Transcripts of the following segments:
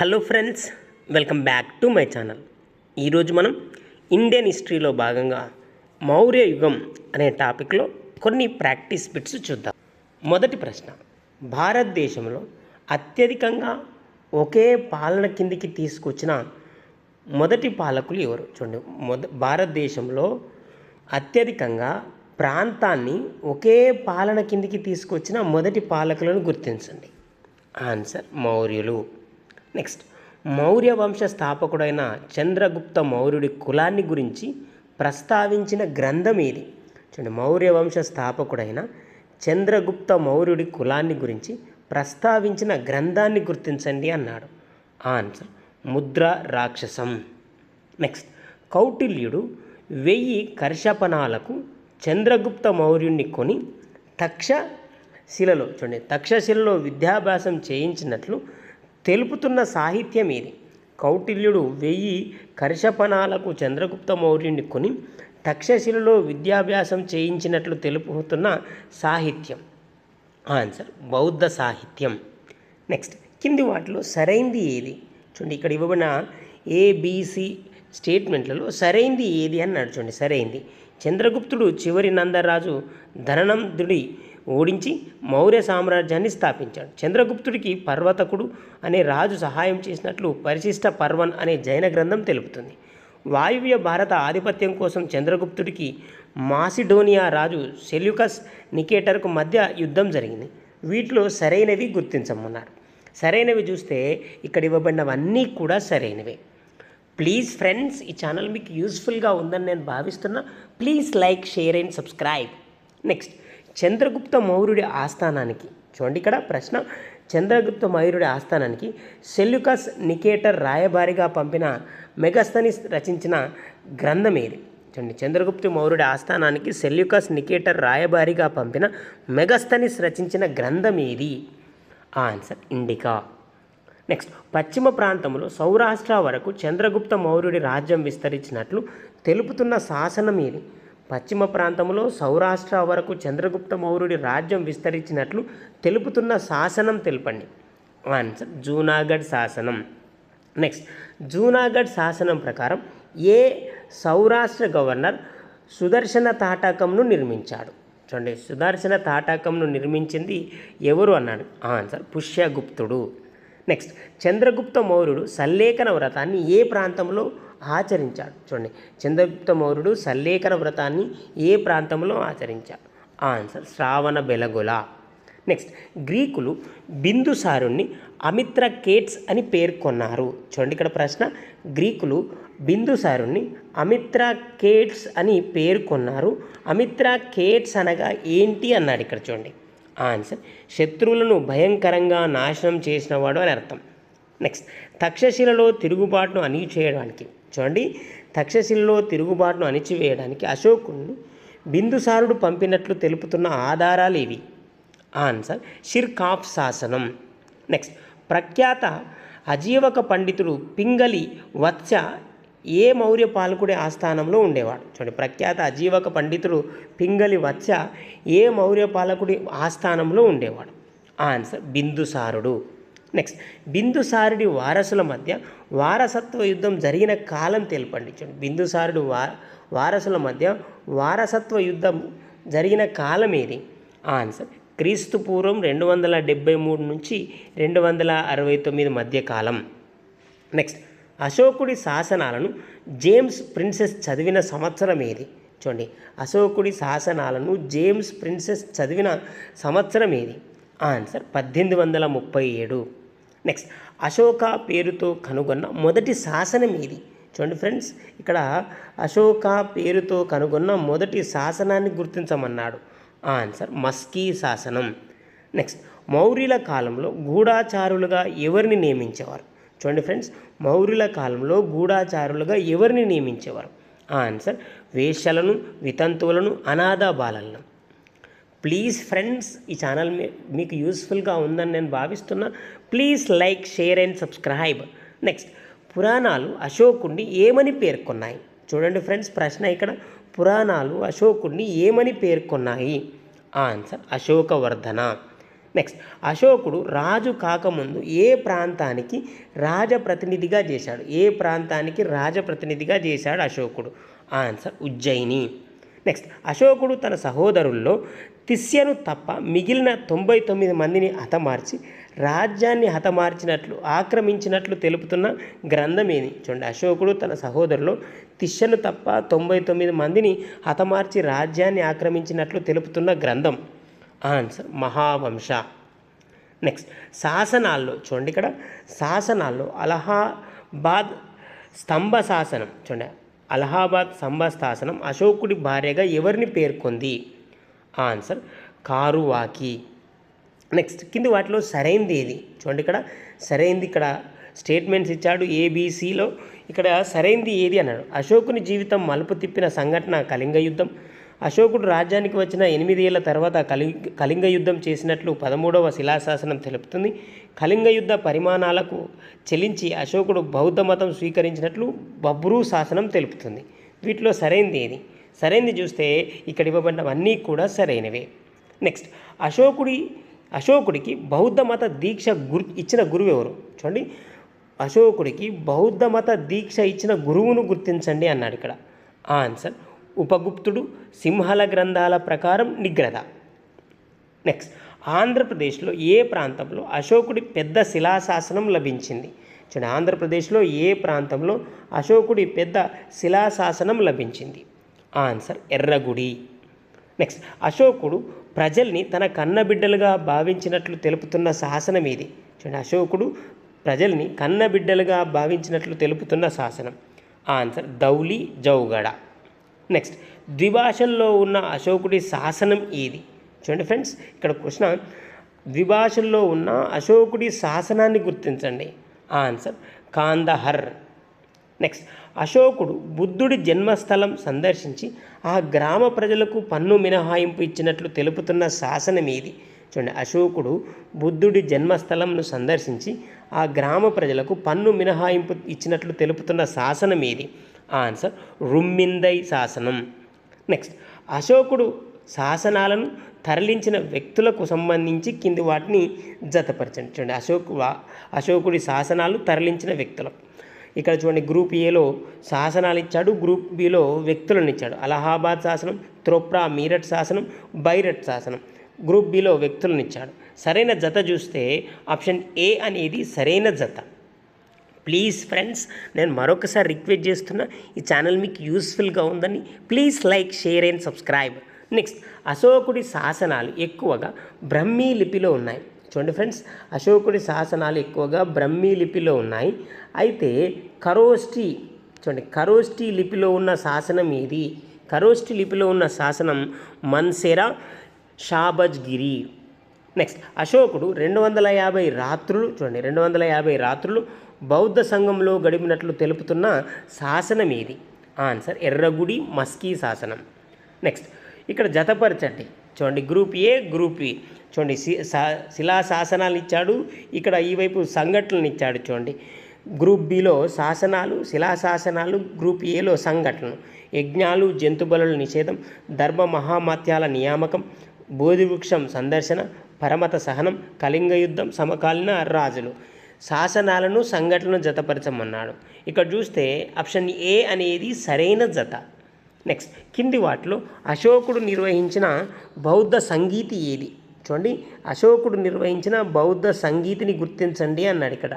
Hello friends welcome back to my channel. ఈరోజు మనం Indian హిస్టరీలో భాగంగా మౌర్య యుగం అనే టాపిక్లో కొన్ని ప్రాక్టీస్ బిట్స్ చూద్దాం. మొదటి ప్రశ్న భారతదేశంలో అత్యధికంగా ఒకే పాలన కిందికి తీసుకొచ్చిన మొదటి పాలకులు ఎవరు? చూడండి మొద భారతదేశంలో అత్యధికంగా ప్రాంతాన్ని ఒకే పాలన కిందికి తీసుకొచ్చిన మొదటి పాలకులను గుర్తించండి. ఆన్సర్ మౌర్యులు. నెక్స్ట్ మౌర్య వంశ స్థాపకుడైన చంద్రగుప్త మౌర్యుడి కులాన్ని గురించి ప్రస్తావించిన గ్రంథం ఏది? చూడండి మౌర్య వంశ స్థాపకుడైన చంద్రగుప్త మౌర్యుడి కులాన్ని గురించి ప్రస్తావించిన గ్రంథాన్ని గుర్తించండి అన్నాడు. ఆన్సర్ ముద్ర రాక్షసం. నెక్స్ట్ కౌటిల్యుడు వెయ్యి కర్షపణాలకు చంద్రగుప్త మౌర్యుణ్ణి కొని తక్షశిలలో చూడండి తక్షశిలలో విద్యాభ్యాసం చేయించినట్లు తెలుపుతున్న సాహిత్యం ఏది? కౌటిల్యుడు వెయ్యి కర్షపణాలకు చంద్రగుప్త మౌర్యుని కొని తక్షశిలలో విద్యాభ్యాసం చేయించినట్లు తెలుపుతున్న సాహిత్యం. ఆన్సర్ బౌద్ధ సాహిత్యం. నెక్స్ట్ కింది వాటిలో సరైంది ఏది? చూడండి ఇక్కడ ఇవ్వబడిన ఏబిసి స్టేట్మెంట్లలో సరైంది ఏది అన్నాడు చూడండి సరైంది. చంద్రగుప్తుడు చివరి నందరాజు ధననందుడి ఓడించి మౌర్య సామ్రాజ్యాన్ని స్థాపించాడు. చంద్రగుప్తుడికి పర్వతకుడు అనే రాజు సహాయం చేసినట్లు పరిశిష్ట పర్వన్ అనే జైన గ్రంథం తెలుపుతుంది. వాయువ్య భారత ఆధిపత్యం కోసం చంద్రగుప్తుడికి మాసిడోనియా రాజు సెల్యుకస్ నికేటర్కు మధ్య యుద్ధం జరిగింది. వీటిలో సరైనవి గుర్తించమన్నారు. సరైనవి చూస్తే ఇక్కడ ఇవ్వబడినవన్నీ కూడా సరైనవే. ప్లీజ్ ఫ్రెండ్స్ ఈ ఛానల్ మీకు యూస్ఫుల్గా ఉందని నేను భావిస్తున్నా. Please like share and subscribe. Next. Chandragupta మౌర్యుడి ఆస్థానానికి చూడండి ఇక్కడ ప్రశ్న చంద్రగుప్త మౌర్యుడి ఆస్థానానికి సెల్యుకస్ నికేటర్ రాయబారిగా పంపిన మెగస్తనిస్ రచించిన గ్రంథం ఏది? చూడండి చంద్రగుప్త మౌర్యుడి ఆస్థానానికి సెల్యుకస్ నికేటర్ రాయబారిగా పంపిన మెగస్తనిస్ రచించిన గ్రంథం ఏది? Answer indica. నెక్స్ట్ పశ్చిమ ప్రాంతంలో సౌరాష్ట్ర వరకు చంద్రగుప్త మౌర్యుడి రాజ్యం విస్తరించినట్లు తెలుపుతున్న శాసనం ఏది? పశ్చిమ ప్రాంతంలో సౌరాష్ట్ర వరకు చంద్రగుప్త మౌర్యుడి రాజ్యం విస్తరించినట్లు తెలుపుతున్న శాసనం తెలుపండి. ఆన్సర్ జూనాగఢ్ శాసనం. నెక్స్ట్ జూనాగఢ్ శాసనం ప్రకారం ఏ సౌరాష్ట్ర గవర్నర్ సుదర్శన తాటకంను నిర్మించాడు? చూడండి సుదర్శన తాటకంను నిర్మించింది ఎవరు అన్నాడు? ఆన్సర్ పుష్యగుప్తుడు. నెక్స్ట్ చంద్రగుప్త మౌర్యుడు సల్లేఖన వ్రతాన్ని ఏ ప్రాంతంలో ఆచరించాడు. చూడండి చంద్రగుప్త మౌర్యుడు సల్లేఖన వ్రతాన్ని ఏ ప్రాంతంలో ఆచరించాడు? ఆన్సర్ శ్రావణ బెలగొల. నెక్స్ట్ గ్రీకులు బిందుసారుణ్ణి అమిత్ర కేట్స్ అని పేర్కొన్నారు. చూడండి ఇక్కడ ప్రశ్న. గ్రీకులు బిందుసారుణ్ణి అమిత్ర కేట్స్ అని పేర్కొన్నారు. అమిత్ర కేట్స్ అనగా ఏంటి అన్నాడు ఇక్కడ చూడండి. ఆన్సర్ శత్రువులను భయంకరంగా నాశనం చేసినవాడు అని అర్థం. నెక్స్ట్ తక్షశిలలో తిరుగుబాటును అణిచివేయడానికి. చూడండి. తక్షశిలలో తిరుగుబాటును అణిచివేయడానికి అశోకుణ్ణి బిందుసారుడు పంపినట్లు తెలుపుతున్న ఆధారాలు ఇవి ఆన్సర్ షిర్కాఫ్ శాసనం నెక్స్ట్ ప్రఖ్యాత అజీవక పండితుడు పింగళి వత్స ఏ మౌర్య పాలకుడి ఆస్థానంలో ఉండేవాడు? చూడండి ప్రఖ్యాత అజీవక పండితుడు పింగళి వత్స ఏ మౌర్య పాలకుడి ఆస్థానంలో ఉండేవాడు? ఆన్సర్ బిందుసారుడు. నెక్స్ట్ బిందుసారుడి వారసుల మధ్య వారసత్వ యుద్ధం జరిగిన కాలం తెలపండి. చూడండి బిందుసారుడు వా వారసుల మధ్య వారసత్వ యుద్ధం జరిగిన కాలం ఏది? ఆన్సర్ క్రీస్తు పూర్వం రెండు వందల డెబ్బై మూడు నుంచి రెండు వందల అరవై తొమ్మిది మధ్య కాలం. నెక్స్ట్ అశోకుడి శాసనాలను జేమ్స్ ప్రిన్సెస్ చదివిన సంవత్సరం ఏది? చూడండి అశోకుడి శాసనాలను జేమ్స్ ప్రిన్సెస్ చదివిన సంవత్సరం ఏది? ఆన్సర్ పద్దెనిమిది వందల ముప్పై ఏడు. నెక్స్ట్ అశోక పేరుతో కనుగొన్న మొదటి శాసనం ఏది? చూడండి ఫ్రెండ్స్ ఇక్కడ అశోక పేరుతో కనుగొన్న మొదటి శాసనాన్ని గుర్తించమన్నాడు. ఆన్సర్ మస్కీ శాసనం. నెక్స్ట్ మౌర్యుల కాలంలో గూఢాచారులుగా ఎవరిని నియమించేవారు? చూడండి ఫ్రెండ్స్ మౌర్యుల కాలంలో గూఢాచారులుగా ఎవరిని నియమించేవారు? ఆన్సర్ వేశ్యలను వితంతువులను అనాథ బాలలను. ప్లీజ్ ఫ్రెండ్స్ ఈ ఛానల్ మీకు యూస్ఫుల్గా ఉందని నేను భావిస్తున్నా. Please like share and subscribe next పురాణాలు అశోకుణ్ణి ఏమని పేర్కొన్నాయి? చూడండి ఫ్రెండ్స్ ప్రశ్న ఇక్కడ. పురాణాలు అశోకుణ్ణి ఏమని పేర్కొన్నాయి? ఆన్సర్ అశోకవర్ధన. నెక్స్ట్ అశోకుడు రాజు కాకముందు ఏ ప్రాంతానికి రాజప్రతినిధిగా చేశాడు? ఏ ప్రాంతానికి రాజప్రతినిధిగా చేశాడు అశోకుడు? ఆన్సర్ ఉజ్జయిని. నెక్స్ట్ అశోకుడు తన సహోదరుల్లో తిస్యను తప్ప మిగిలిన తొంభై తొమ్మిది మందిని హతమార్చి రాజ్యాన్ని హతమార్చినట్లు ఆక్రమించినట్లు తెలుపుతున్న గ్రంథం ఏది చూడండి అశోకుడు తన సహోదరులు తిష్యను తప్ప తొంభై తొమ్మిది మందిని హతమార్చి రాజ్యాన్ని ఆక్రమించినట్లు తెలుపుతున్న గ్రంథం. ఆన్సర్ మహావంశ. నెక్స్ట్ శాసనాల్లో చూడండి ఇక్కడ శాసనాల్లో అలహాబాద్ స్తంభ శాసనం చూడండి అలహాబాద్ స్తంభ శాసనం అశోకుడి భార్యగా ఎవరిని పేర్కొంది? ఆన్సర్ కారువాకి. నెక్స్ట్ కింది వాటిలో సరైంది ఏది? చూడండి ఇక్కడ సరైంది ఇక్కడ స్టేట్మెంట్స్ ఇచ్చాడు ఏబీసీలో ఇక్కడ సరైంది ఏది అన్నాడు? అశోకుని జీవితం మలుపు తిప్పిన సంఘటన కళింగ యుద్ధం. అశోకుడు రాజ్యానికి వచ్చిన ఎనిమిదేళ్ళ తర్వాత కలి కళింగ యుద్ధం చేసినట్లు పదమూడవ శిలాశాసనం తెలుపుతుంది. కళింగ యుద్ధ పరిమాణాలకు చెలించి అశోకుడు బౌద్ధ మతం స్వీకరించినట్లు బబ్రూ శాసనం తెలుపుతుంది. వీటిలో సరైంది ఏది? సరైంది చూస్తే ఇక్కడ ఇవ్వబడినవన్నీ కూడా సరైనవే. నెక్స్ట్ అశోకుడి అశోకుడికి బౌద్ధ మత దీక్ష గురు ఇచ్చిన గురువు ఎవరు? చూడండి. అశోకుడికి బౌద్ధ మత దీక్ష ఇచ్చిన గురువును గుర్తించండి అన్నాడు ఇక్కడ. ఆన్సర్ ఉపగుప్తుడు సింహల గ్రంథాల ప్రకారం నిగ్రద. నెక్స్ట్ ఆంధ్రప్రదేశ్లో ఏ ప్రాంతంలో అశోకుడి పెద్ద శిలాశాసనం లభించింది? చూడండి ఆంధ్రప్రదేశ్లో ఏ ప్రాంతంలో అశోకుడి పెద్ద శిలాశాసనం లభించింది? ఆన్సర్ ఎర్రగుడి. నెక్స్ట్ అశోకుడు ప్రజల్ని తన కన్నబిడ్డలుగా భావించినట్లు తెలుపుతున్న శాసనం ఇది చూడండి అశోకుడు ప్రజల్ని కన్నబిడ్డలుగా భావించినట్లు తెలుపుతున్న శాసనం. ఆన్సర్ దౌలి జౌగడ. నెక్స్ట్ ద్విభాషల్లో ఉన్న అశోకుడి శాసనం ఇది చూడండి ఫ్రెండ్స్ ఇక్కడ క్వశ్చన్ ద్విభాషల్లో ఉన్న అశోకుడి శాసనాన్ని గుర్తించండి. ఆన్సర్ కాందహర్. నెక్స్ట్ అశోకుడు బుద్ధుడి జన్మస్థలం సందర్శించి ఆ గ్రామ ప్రజలకు పన్ను మినహాయింపు ఇచ్చినట్లు తెలుపుతున్న శాసనం ఏది చూడండి అశోకుడు బుద్ధుడి జన్మస్థలంను సందర్శించి ఆ గ్రామ ప్రజలకు పన్ను మినహాయింపు ఇచ్చినట్లు తెలుపుతున్న శాసనం ఏది ఆన్సర్ రుమ్మిందై శాసనం. నెక్స్ట్ అశోకుడు శాసనాలను తరలించిన వ్యక్తులకు సంబంధించి కింది వాటిని జతపరచండి. చూడండి అశోకు అశోకుడి శాసనాలు తరలించిన వ్యక్తులకు ఇక్కడ చూడండి గ్రూప్ ఏలో శాసనాలు ఇచ్చాడు గ్రూప్ బిలో వ్యక్తులను ఇచ్చాడు. అలహాబాద్ శాసనం త్రోప్రా మీరట్ శాసనం బైరట్ శాసనం. గ్రూప్ బిలో వ్యక్తులను ఇచ్చాడు. సరైన జత చూస్తే ఆప్షన్ ఏ అనేది సరైన జత. ప్లీజ్ ఫ్రెండ్స్ నేను మరొకసారి రిక్వెస్ట్ చేస్తున్నా ఈ ఛానల్ మీకు యూస్ఫుల్గా ఉందని please like share and subscribe. Next అశోకుడి శాసనాలు ఎక్కువగా బ్రహ్మీ లిపిలో ఉన్నాయి. చూడండి ఫ్రెండ్స్ అశోకుడి శాసనాలు ఎక్కువగా బ్రహ్మీ లిపిలో ఉన్నాయి. అయితే కరోష్టి చూడండి కరోష్టి లిపిలో ఉన్న శాసనం ఏది? కరోష్టి లిపిలో ఉన్న శాసనం మన్సెరా షాబజ్గిరి. నెక్స్ట్ అశోకుడు రెండు వందల యాభై రాత్రులు చూడండి రెండు వందల యాభై రాత్రులు బౌద్ధ సంఘంలో గడిపినట్లు తెలుపుతున్న శాసనం ఏది? ఆన్సర్ ఎర్రగుడి మస్కీ శాసనం. నెక్స్ట్ ఇక్కడ జతపరచండి. చూడండి గ్రూప్ ఏ గ్రూప్ బి చూడండి శా- శిలా శాసనాలు ఇచ్చాడు ఇక్కడ ఈ వైపు సంఘటనలు ఇచ్చాడు చూడండి. గ్రూప్ బిలో శాసనాలు శిలా శాసనాలు గ్రూప్ ఏలో సంఘటనలు. యజ్ఞాలు జంతుబలుల నిషేధం ధర్మ మహామత్యాల నియామకం బోధివృక్షం సందర్శన పరమత సహనం కళింగ యుద్ధం సమకాలీన రాజులు. శాసనాలను సంఘటనలు జతపరచమన్నాడు. ఇక్కడ చూస్తే ఆప్షన్ ఏ అనేది సరైన జత. నెక్స్ట్ కింది వాటిలో అశోకుడు నిర్వహించిన బౌద్ధ సంగీతి ఏది? చూడండి అశోకుడు నిర్వహించిన బౌద్ధ సంగీతిని గుర్తించండి అన్నాడు ఇక్కడ.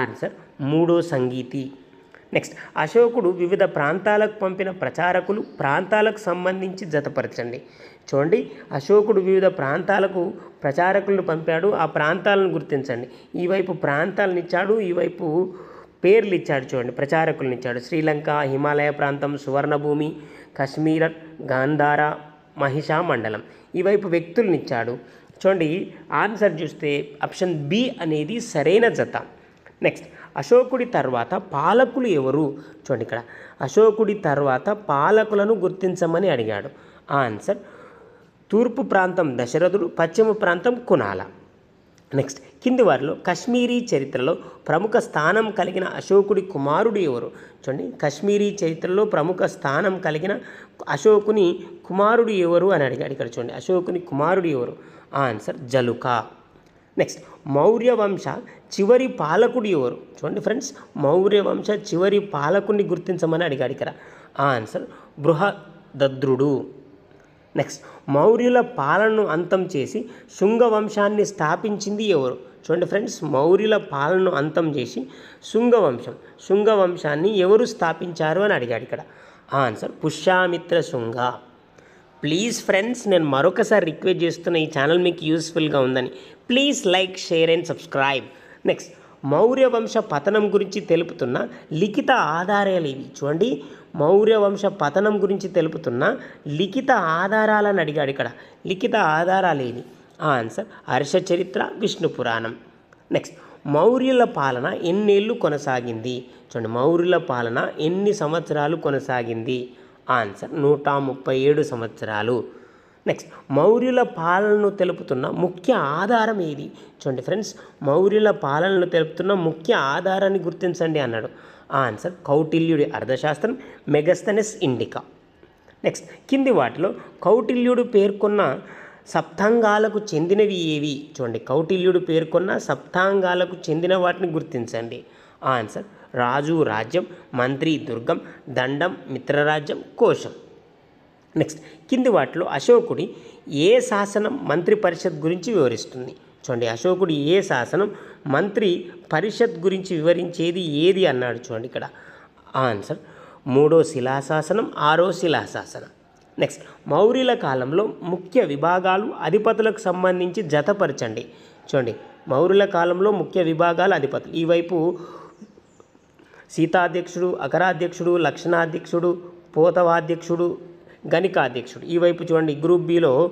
ఆన్సర్ మూడో సంగీతి. నెక్స్ట్ అశోకుడు వివిధ ప్రాంతాలకు పంపిన ప్రచారకులు ప్రాంతాలకు సంబంధించి జతపరచండి. చూడండి అశోకుడు వివిధ ప్రాంతాలకు ప్రచారకులను పంపాడు ఆ ప్రాంతాలను గుర్తించండి. ఈ వైపు ప్రాంతాలను ఇచ్చాడు ఈ వైపు పేర్లు ఇచ్చాడు చూడండి ప్రచారకులను ఇచ్చాడు శ్రీలంక హిమాలయ ప్రాంతం సువర్ణభూమి కశ్మీర్ గాంధార మహిషా మండలం ఈ వైపు వ్యక్తులను ఇచ్చాడు చూడండి ఆన్సర్ చూస్తే ఆప్షన్ బి అనేది సరైన జత. నెక్స్ట్ అశోకుడి తర్వాత పాలకులు ఎవరు? చూడండి ఇక్కడ అశోకుడి తర్వాత పాలకులను గుర్తించమని అడిగాడు. ఆన్సర్ తూర్పు ప్రాంతం దశరథుడు పశ్చిమ ప్రాంతం కునాల. నెక్స్ట్ కింది వారిలో కశ్మీరీ చరిత్రలో ప్రముఖ స్థానం కలిగిన అశోకుడి కుమారుడు ఎవరు? చూడండి కశ్మీరీ చరిత్రలో ప్రముఖ స్థానం కలిగిన అశోకుని కుమారుడు ఎవరు అని అడిగాడు. ఇక్కడ చూడండి అశోకుని కుమారుడు ఎవరు? ఆన్సర్ జలుక. నెక్స్ట్ మౌర్య వంశ చివరి పాలకుడు ఎవరు? చూడండి ఫ్రెండ్స్ మౌర్య వంశ చివరి పాలకుడిని గుర్తించమని అడిగాడు ఇక్కడ. ఆన్సర్ బృహదద్రుడు. నెక్స్ట్ మౌర్యుల పాలనను అంతం చేసి శుంగ వంశాన్ని స్థాపించింది ఎవరు? చూడండి ఫ్రెండ్స్ మౌర్యుల పాలనను అంతం చేసి శుంగ వంశం శుంగ వంశాన్ని ఎవరు స్థాపించారు అని అడిగాడు ఇక్కడ. Answer Pushyamitra Shunga. Please friends నేను మరొకసారి రిక్వెస్ట్ చేస్తున్న ఈ ఛానల్ మీకు యూస్ఫుల్గా ఉందని. Please like share and subscribe next Maurya వంశ పతనం గురించి తెలుపుతున్న లిఖిత ఆధారాలు ఇవి చూడండి మౌర్య వంశ పతనం గురించి తెలుపుతున్న లిఖిత ఆధారాలను అడిగాడు ఇక్కడ. లిఖిత ఆధారాలు ఏవి ఆన్సర్ హర్ష చరిత్ర విష్ణు పురాణం. నెక్స్ట్ మౌర్యుల పాలన ఎన్నేళ్ళు కొనసాగింది? చూడండి మౌర్యుల పాలన ఎన్ని సంవత్సరాలు కొనసాగింది? ఆన్సర్ నూట ముప్పై ఏడు సంవత్సరాలు. నెక్స్ట్ మౌర్యుల పాలనను తెలుపుతున్న ముఖ్య ఆధారం ఏది? చూడండి ఫ్రెండ్స్ మౌర్యుల పాలనను తెలుపుతున్న ముఖ్య ఆధారాన్ని గుర్తించండి అన్నాడు. ఆన్సర్ కౌటిల్యుడి అర్థశాస్త్రం మెగస్తనెస్ ఇండికా. నెక్స్ట్ కింది వాటిలో కౌటిల్యుడు పేర్కొన్న సప్తాంగాలకు చెందినవి ఏవి? చూడండి కౌటిల్యుడు పేర్కొన్న సప్తాంగాలకు చెందిన వాటిని గుర్తించండి. ఆన్సర్ రాజు రాజ్యం మంత్రి దుర్గం దండం మిత్రరాజ్యం కోశం. నెక్స్ట్ కింది వాటిలో అశోకుడి ఏ శాసనం మంత్రి పరిషత్ గురించి వివరిస్తుంది? చూడండి అశోకుడి ఏ శాసనం మంత్రి పరిషత్ గురించి వివరించేది ఏది అన్నాడు చూడండి ఇక్కడ. ఆన్సర్ మూడో శిలాశాసనం ఆరో శిలాశాసనం. నెక్స్ట్ మౌర్యుల కాలంలో ముఖ్య విభాగాలు అధిపతులకు సంబంధించి జతపరచండి. చూడండి మౌర్యుల కాలంలో ముఖ్య విభాగాలు అధిపతులు. ఈ వైపు సీతాధ్యక్షుడు అకరాధ్యక్షుడు లక్షణాధ్యక్షుడు పోతవాధ్యక్షుడు గణికాధ్యక్షుడు. ఈ వైపు చూడండి గ్రూప్ బిలో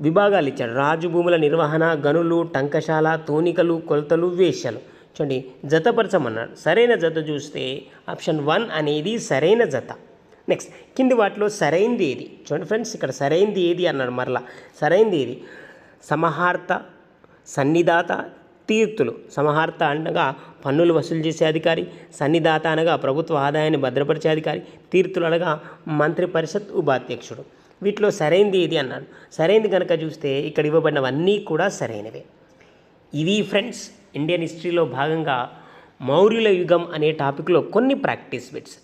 విభాగాలు ఇచ్చాడు. రాజుభూముల నిర్వహణ గనులు టంకశాల తూనికలు కొలతలు వేషలు చూడండి జతపరచమన్నాడు. సరైన జత చూస్తే ఆప్షన్ వన్ అనేది సరైన జత. నెక్స్ట్ కింది వాటిలో సరైంది ఏది? చూడండి ఫ్రెండ్స్ ఇక్కడ సరైంది ఏది అన్నాడు మరలా. సరైంది ఏది? సమహార్త సన్నిదాత తీర్తులు. సమహార్త అనగా పన్నులు వసూలు చేసే అధికారి సన్నిదాత అనగా ప్రభుత్వ ఆదాయాన్ని భద్రపరిచే అధికారి తీర్తులు అనగా మంత్రి పరిషత్ ఉపాధ్యక్షుడు. వీటిలో సరైంది ఏది అన్నాడు. సరైంది కనుక చూస్తే ఇక్కడ ఇవ్వబడినవన్నీ కూడా సరైనవే. ఇవి ఫ్రెండ్స్ ఇండియన్ హిస్టరీలో భాగంగా మౌర్యుల యుగం అనే టాపిక్లో కొన్ని ప్రాక్టీస్ బిట్స్.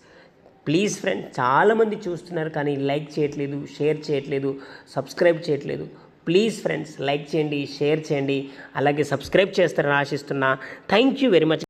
ప్లీజ్ ఫ్రెండ్ చాలామంది చూస్తున్నారు కానీ లైక్ చేయట్లేదు షేర్ చేయట్లేదు సబ్స్క్రైబ్ చేయట్లేదు. ప్లీజ్ ఫ్రెండ్స్ లైక్ చేయండి షేర్ చేయండి. అలాగే సబ్స్క్రైబ్ చేస్తారని ఆశిస్తున్నా. Thank you very much.